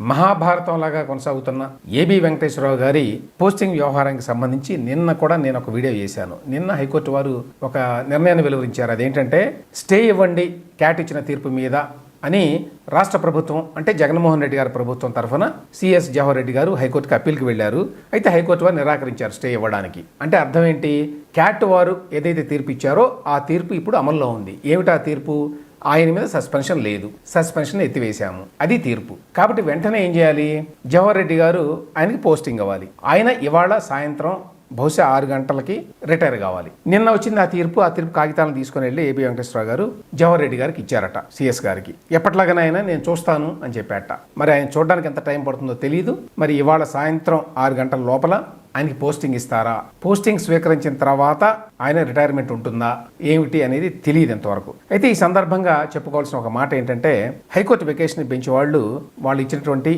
మహాభారతం లాగా కొనసాగుతున్న ఏబి వెంకటేశ్వరరావు గారి పోస్టింగ్ వ్యవహారానికి సంబంధించి నిన్న కూడా నేను ఒక వీడియో చేశాను. నిన్న హైకోర్టు వారు ఒక నిర్ణయాన్ని వెలువరించారు. అదేంటంటే స్టే ఇవ్వండి క్యాట్ ఇచ్చిన తీర్పు మీద అని రాష్ట్ర ప్రభుత్వం అంటే జగన్మోహన్ రెడ్డి గారి ప్రభుత్వం తరఫున సిఎస్ జవహర్ రెడ్డి గారు హైకోర్టుకి అప్పీల్కి వెళ్ళారు. అయితే హైకోర్టు వారు నిరాకరించారు స్టే ఇవ్వడానికి. అంటే అర్థం ఏంటి? క్యాట్ వారు ఏదైతే తీర్పు ఇచ్చారో ఆ తీర్పు ఇప్పుడు అమల్లో ఉంది. ఏమిటా తీర్పు? ఆయన మీద సస్పెన్షన్ లేదు. సస్పెన్షన్ ఎత్తివేశాము. అది తీర్పు. కాబట్టి వెంటనే ఏం చేయాలి? జవహర్ రెడ్డి గారు ఆయనకి పోస్టింగ్ అవ్వాలి. ఆయన ఇవాళ సాయంత్రం బహుశా ఆరు గంటలకి రిటైర్ కావాలి. నిన్న వచ్చింది ఆ తీర్పు ఆ తీర్పు కాగితాలను తీసుకుని వెళ్ళి ఏబి వెంకటేశ్వరరావు గారు జవహర్ రెడ్డి గారికి ఇచ్చారట సిఎస్ గారికి. ఎప్పట్లాగానైనా నేను చూస్తాను అని చెప్పాట మరి ఆయన చూడడానికి ఎంత టైం పడుతుందో తెలియదు మరి ఇవాళ సాయంత్రం ఆరు గంటల లోపల ఆయనకి పోస్టింగ్ ఇస్తారా? పోస్టింగ్ స్వీకరించిన తర్వాత ఆయన రిటైర్మెంట్ ఉంటుందా? ఏమిటి అనేది తెలియదు ఎంతవరకు అయితే ఈ సందర్భంగా చెప్పుకోవాల్సిన ఒక మాట ఏంటంటే హైకోర్టు వెకేషన్ బెంచ్ వాళ్ళు వాళ్ళు ఇచ్చినటువంటి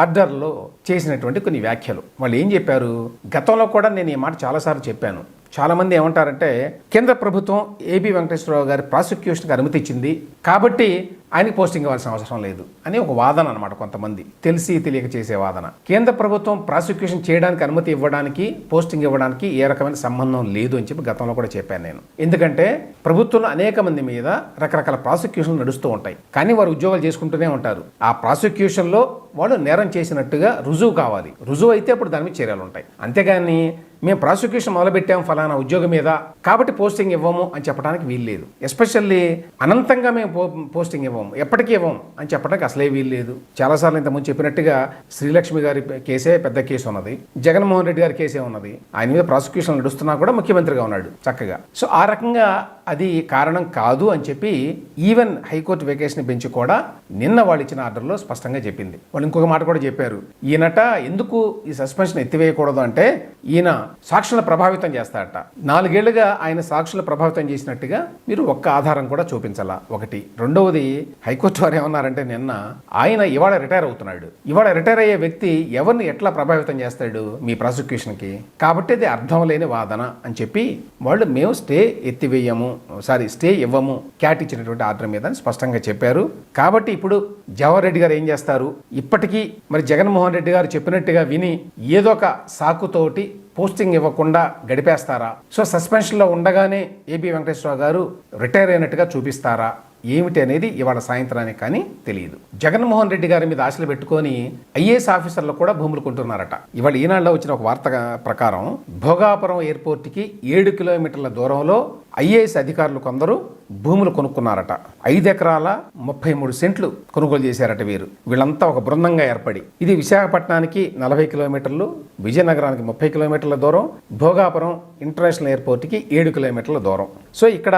ఆర్డర్లో చేసినటువంటి కొన్ని వ్యాఖ్యలు. వాళ్ళు ఏం చెప్పారు? గతంలో కూడా నేను ఈ మాట చాలాసార్లు చెప్పాను. చాలామంది ఏమంటారంటే కేంద్ర ప్రభుత్వం ఏబి వెంకటేశ్వరరావు గారి ప్రాసిక్యూషన్కి అనుమతి ఇచ్చింది. కాబట్టి ఆయనకి పోస్టింగ్ ఇవ్వాల్సిన అవసరం లేదు అని ఒక వాదన అనమాట కొంతమంది. తెలిసి తెలియక చేసే వాదన. కేంద్ర ప్రభుత్వం ప్రాసిక్యూషన్ చేయడానికి అనుమతి ఇవ్వడానికి పోస్టింగ్ ఇవ్వడానికి ఏ రకమైన సంబంధం లేదు అని చెప్పి గతంలో కూడా చెప్పాను నేను. ఎందుకంటే ప్రభుత్వంలో అనేక మంది మీద రకరకాల ప్రాసిక్యూషన్లు నడుస్తూ ఉంటాయి. కానీ వారు ఉద్యోగాలు చేసుకుంటూనే ఉంటారు. ఆ ప్రాసిక్యూషన్లో వాళ్ళు నేరం చేసినట్టుగా రుజువు కావాలి. రుజువు అయితే అప్పుడు దాని మీద చర్యలు ఉంటాయి. అంతేగాని మేము ప్రాసిక్యూషన్ మొదలుపెట్టాం ఫలానా ఉద్యోగం మీద కాబట్టి పోస్టింగ్ ఇవ్వము అని చెప్పడానికి వీలు లేదు ఎస్పెషల్లీ అనంతంగా మేము పో పోస్టింగ్ ఇవ్వము. ఎప్పటికీ ఇవ్వం అని చెప్పడానికి అసలే వీలు లేదు. చాలాసార్లు ఇంతకుముందు చెప్పినట్టుగా శ్రీలక్ష్మి గారి కేసే పెద్ద కేసు ఉన్నది. జగన్మోహన్ రెడ్డి గారి కేసే ఉన్నది. ఆయన మీద ప్రాసిక్యూషన్ నడుస్తున్నా కూడా ముఖ్యమంత్రిగా ఉన్నాడు చక్కగా. సో ఆ రకంగా అది కారణం కాదు అని చెప్పి ఈవెన్ హైకోర్టు వెకేషన్ బెంచ్ కూడా నిన్న వాళ్ళు ఇచ్చిన ఆర్డర్లో స్పష్టంగా చెప్పింది. వాళ్ళు ఇంకొక మాట కూడా చెప్పారు. ఈయనట ఎందుకు ఈ సస్పెన్షన్ ఎత్తివేయకూడదు అంటే ఈయన సాక్షులను ప్రభావితం చేస్తాడట. నాలుగేళ్ళుగా ఆయన సాక్షులు ప్రభావితం చేసినట్టుగా మీరు ఒక్క ఆధారం కూడా చూపించాలా. ఒకటి. రెండవది హైకోర్టు వారు ఏమన్నారంటే నిన్న ఆయన ఇవాళ రిటైర్ అవుతున్నాడు. ఇవాళ రిటైర్ అయ్యే వ్యక్తి ఎవరిని ఎట్లా ప్రభావితం చేస్తాడు మీ ప్రాసిక్యూషన్కి? కాబట్టి అది అర్థం లేని వాదన అని చెప్పి వాళ్ళు మేము స్టే ఎత్తివేయము. సారీ స్టే ఇవ్వము క్యాట్ ఇచ్చినటువంటి ఆర్డర్ మీద అని స్పష్టంగా చెప్పారు. కాబట్టి ఇప్పుడు జవహర్ రెడ్డి గారు ఏం చేస్తారు? ఇప్పటికీ మరి జగన్మోహన్ రెడ్డి గారు చెప్పినట్టుగా విని ఏదో ఒక సాకుతోటి పోస్టింగ్ ఇవ్వకుండా గడిపేస్తారా? సో సస్పెన్షన్లో ఉండగానే ఏబి వెంకటేశ్వరరావు గారు రిటైర్ అయినట్టుగా చూపిస్తారా? ఏమిటి అనేది ఇవాళ సాయంత్రానికి కానీ తెలియదు. జగన్మోహన్ రెడ్డి గారి మీద ఆశలు పెట్టుకొని ఐఏఎస్ ఆఫీసర్లు కూడా భూములు కొంటున్నారట. ఇవాళ ఈనాడులో వచ్చిన ఒక వార్త ప్రకారం భోగాపురం ఎయిర్పోర్ట్కి ఏడు కిలోమీటర్ల దూరంలో ఐఏఎస్ అధికారులు కొందరు భూములు కొనుక్కున్నారట. ఐదు ఎకరాల ముప్పై మూడు సెంట్లు కొనుగోలు చేశారట వీరు. వీళ్ళంతా ఒక బృందంగా ఏర్పడి ఇది విశాఖపట్నానికి నలభై కిలోమీటర్లు విజయనగరానికి ముప్పై కిలోమీటర్ల దూరం భోగాపురం ఇంటర్నేషనల్ ఎయిర్పోర్ట్కి ఏడు కిలోమీటర్ల దూరం. సో ఇక్కడ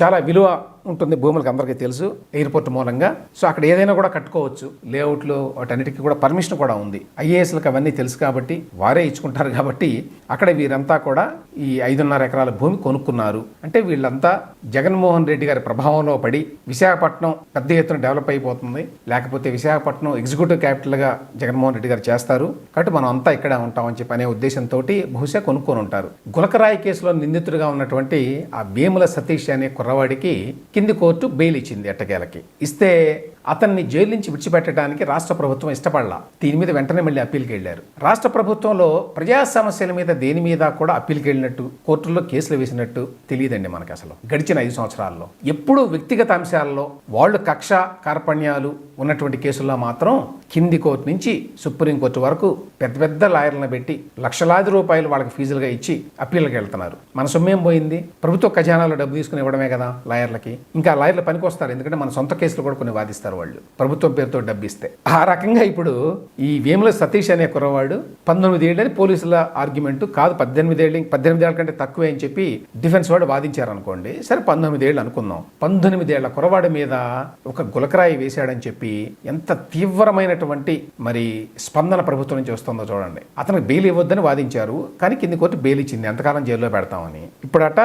చాలా విలువ ఉంటుంది భూములకు అందరికీ తెలుసు ఎయిర్పోర్ట్ మూలంగా. సో అక్కడ ఏదైనా కూడా కట్టుకోవచ్చు. లేఅవుట్లు వాటన్నిటికీ కూడా పర్మిషన్ కూడా ఉంది. ఐఏఎస్లకు అవన్నీ తెలుసు కాబట్టి వారే ఇచ్చుకుంటారు కాబట్టి అక్కడ వీరంతా కూడా ఈ ఐదున్నర ఎకరాల భూమి కొనుక్కున్నారు. అంటే వీళ్ళంతా జగన్మోహన్ రెడ్డి గారి ప్రభావంలో పడి విశాఖపట్నం పెద్ద ఎత్తున డెవలప్ అయిపోతుంది. లేకపోతే విశాఖపట్నం ఎగ్జిక్యూటివ్ క్యాపిటల్గా జగన్మోహన్ రెడ్డి గారు చేస్తారు. కాబట్టి మనం అంతా ఇక్కడే ఉంటామని చెప్పి అనే ఉద్దేశంతో బహుశా కొనుక్కొని ఉంటారు. గులకరాయి కేసులో నిందితుడిగా ఉన్నటువంటి ఆ భీముల సతీష్ అనే కుర్రవాడికి కింది కోర్టు బెయిల్ ఇచ్చింది ఎట్టకేలకి. ఇస్తే అతన్ని జైలు నుంచి విడిచిపెట్టడానికి రాష్ట్ర ప్రభుత్వం ఇష్టపడలా. దీని మీద వెంటనే మళ్ళీ అప్పీల్కి వెళ్ళారు. రాష్ట్ర ప్రభుత్వంలో ప్రజా సమస్యల మీద దేని మీద కూడా అప్పీల్కి వెళ్ళినట్టు కోర్టుల్లో కేసులు వేసినట్టు తెలియదండి మనకి అసలు. గడిచిన ఐదు సంవత్సరాల్లో. ఎప్పుడు వ్యక్తిగత అంశాల్లో వాళ్ళు కక్ష కార్పణ్యాలు ఉన్నటువంటి కేసుల్లో మాత్రం కింది కోర్టు నుంచి సుప్రీంకోర్టు వరకు పెద్ద పెద్ద లాయర్లను పెట్టి లక్షలాది రూపాయలు వాళ్ళకి ఫీజులుగా ఇచ్చి అప్పీల్కి వెళ్తున్నారు. మన సొమ్మేం పోయింది? ప్రభుత్వ ఖజానాలో డబ్బు తీసుకుని ఇవ్వడమే కదా లాయర్లకి. ఇంకా లాయర్లు పనికి వస్తారు ఎందుకంటే మన సొంత కేసులు కూడా కొన్ని వాదిస్తారు వాళ్ళు. ప్రభుత్వం పేరుతో డబ్బిస్తే. ఆ రకంగా ఇప్పుడు ఈ వేముల సతీష్ అనే కుర్రవాడు పంతొమ్మిది ఏళ్ళని పోలీసుల ఆర్గ్యుమెంట్ కాదు పద్దెనిమిది ఏళ్ళు పద్దెనిమిది ఏళ్ళ కంటే తక్కువే అని చెప్పి డిఫెన్స్ వాడు వాదించారు అనుకోండి సరే పంతొమ్మిది ఏళ్ళు అనుకుందాం. పంతొమ్మిది ఏళ్ళ కురవాడి మీద ఒక గులకరాయి వేశాడని చెప్పి ఎంత తీవ్రమైనటువంటి మరి స్పందన ప్రభుత్వం నుంచి వస్తుందో చూడండి. అతనికి బెయిల్ ఇవ్వద్దని వాదించారు. కానీ కింది కోర్టు బెయిల్ ఇచ్చింది. ఎంతకాలం జైల్లో పెడతామని. ఇప్పుడట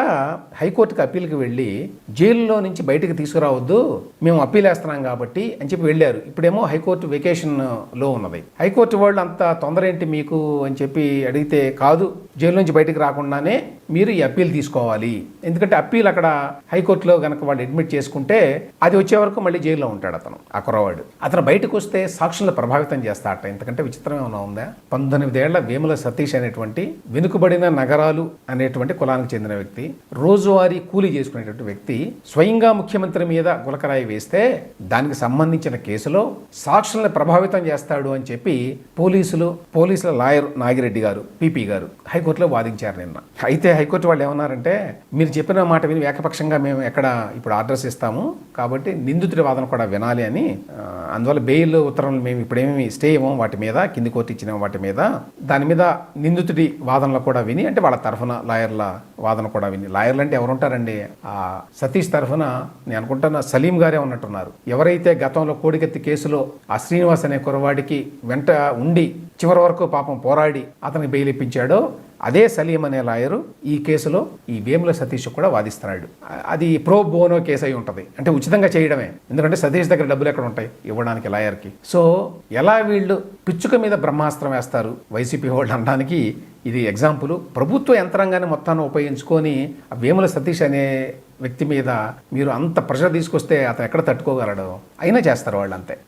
హైకోర్టుకి అప్పీల్కి వెళ్ళి జైల్లో నుంచి బయటకు తీసుకురావద్దు మేము అప్పీల్ వేస్తున్నాం కాబట్టి అని చెప్పి వెళ్ళారు. ఇప్పుడేమో హైకోర్టు వెకేషన్లో ఉన్నది. హైకోర్టు వాళ్ళు అంత తొందర ఏంటి మీకు అని చెప్పి అడిగితే కాదు జైలు నుంచి బయటకు రాకుండానే మీరు ఈ అప్పీల్ తీసుకోవాలి. ఎందుకంటే అప్పీల్ అక్కడ హైకోర్టులో గనక వాళ్ళు అడ్మిట్ చేసుకుంటే అది వచ్చే వరకు మళ్ళీ జైల్లో ఉంటాడు అతను ఆ కుర్రవాడు. అతను బయటకు వస్తే సాక్షులను ప్రభావితం చేస్తాడట. ఎందుకంటే విచిత్రం ఏమైనా ఉందా? పంతొమ్మిదేళ్ళ వేముల సతీష్ అనేటువంటి వెనుకబడిన నగరాలు అనేటువంటి కులానికి చెందిన వ్యక్తి రోజువారీ కూలీ చేసుకునేటువంటి వ్యక్తి స్వయంగా ముఖ్యమంత్రి మీద గులకరాయి వేస్తే దానికి సంబంధించిన కేసులో సాక్షులను ప్రభావితం చేస్తాడు అని చెప్పి పోలీసులు పోలీసుల లాయర్ నాగిరెడ్డి గారు పీపీ గారు హైకోర్టులో వాదించారు నిన్న. అయితే హైకోర్టు వాళ్ళు ఏమన్నారంటే మీరు చెప్పిన మాట విని ఏకపక్షంగా మేము ఎక్కడ ఇప్పుడు ఆర్డర్స్ ఇస్తాము కాబట్టి నిందితుడి వాదన కూడా వినాలి అని అందువల్ల బెయిల్ ఉత్తర్వులు మేము ఇప్పుడేమి స్టే ఇవ్వం వాటి మీద కింది కోర్టు ఇచ్చిన వాటి మీద దాని మీద నిందితుడి వాదనలు కూడా విని అంటే వాళ్ళ తరఫున లాయర్ల వాదన కూడా విని. లాయర్లు అంటే ఎవరుంటారండి? ఆ సతీష్ తరఫున నేను అనుకుంటున్న సలీం గారే ఉన్నట్టున్నారు. ఎవరైతే గతంలో కోడికెత్తి కేసులో ఆ శ్రీనివాస్ అనే కురవాడికి వెంట ఉండి చివరి వరకు పాపం పోరాడి అతనికి బెయిల్ ఇప్పించాడో అదే సలీం అనే లాయరు ఈ కేసులో ఈ వేముల సతీష్ కూడా వాదిస్తున్నాడు. అది ప్రో బోనో కేసు అయి ఉంటుంది. అంటే ఉచితంగా చేయడమే. ఎందుకంటే సతీష్ దగ్గర డబ్బులు ఎక్కడ ఉంటాయి? ఇవ్వడానికి లాయర్కి. సో ఎలా వీళ్ళు పిచ్చుక మీద బ్రహ్మాస్త్రం వేస్తారు? వైసీపీ వాళ్ళు అనడానికి ఇది ఎగ్జాంపుల్. ప్రభుత్వ యంత్రాంగాన్ని మొత్తాన్ని ఉపయోగించుకొని ఆ వేముల సతీష్ అనే వ్యక్తి మీద మీరు అంత ప్రెషర్ తీసుకొస్తే అతను ఎక్కడ తట్టుకోగలడు? అయినా చేస్తారు వాళ్ళు అంతే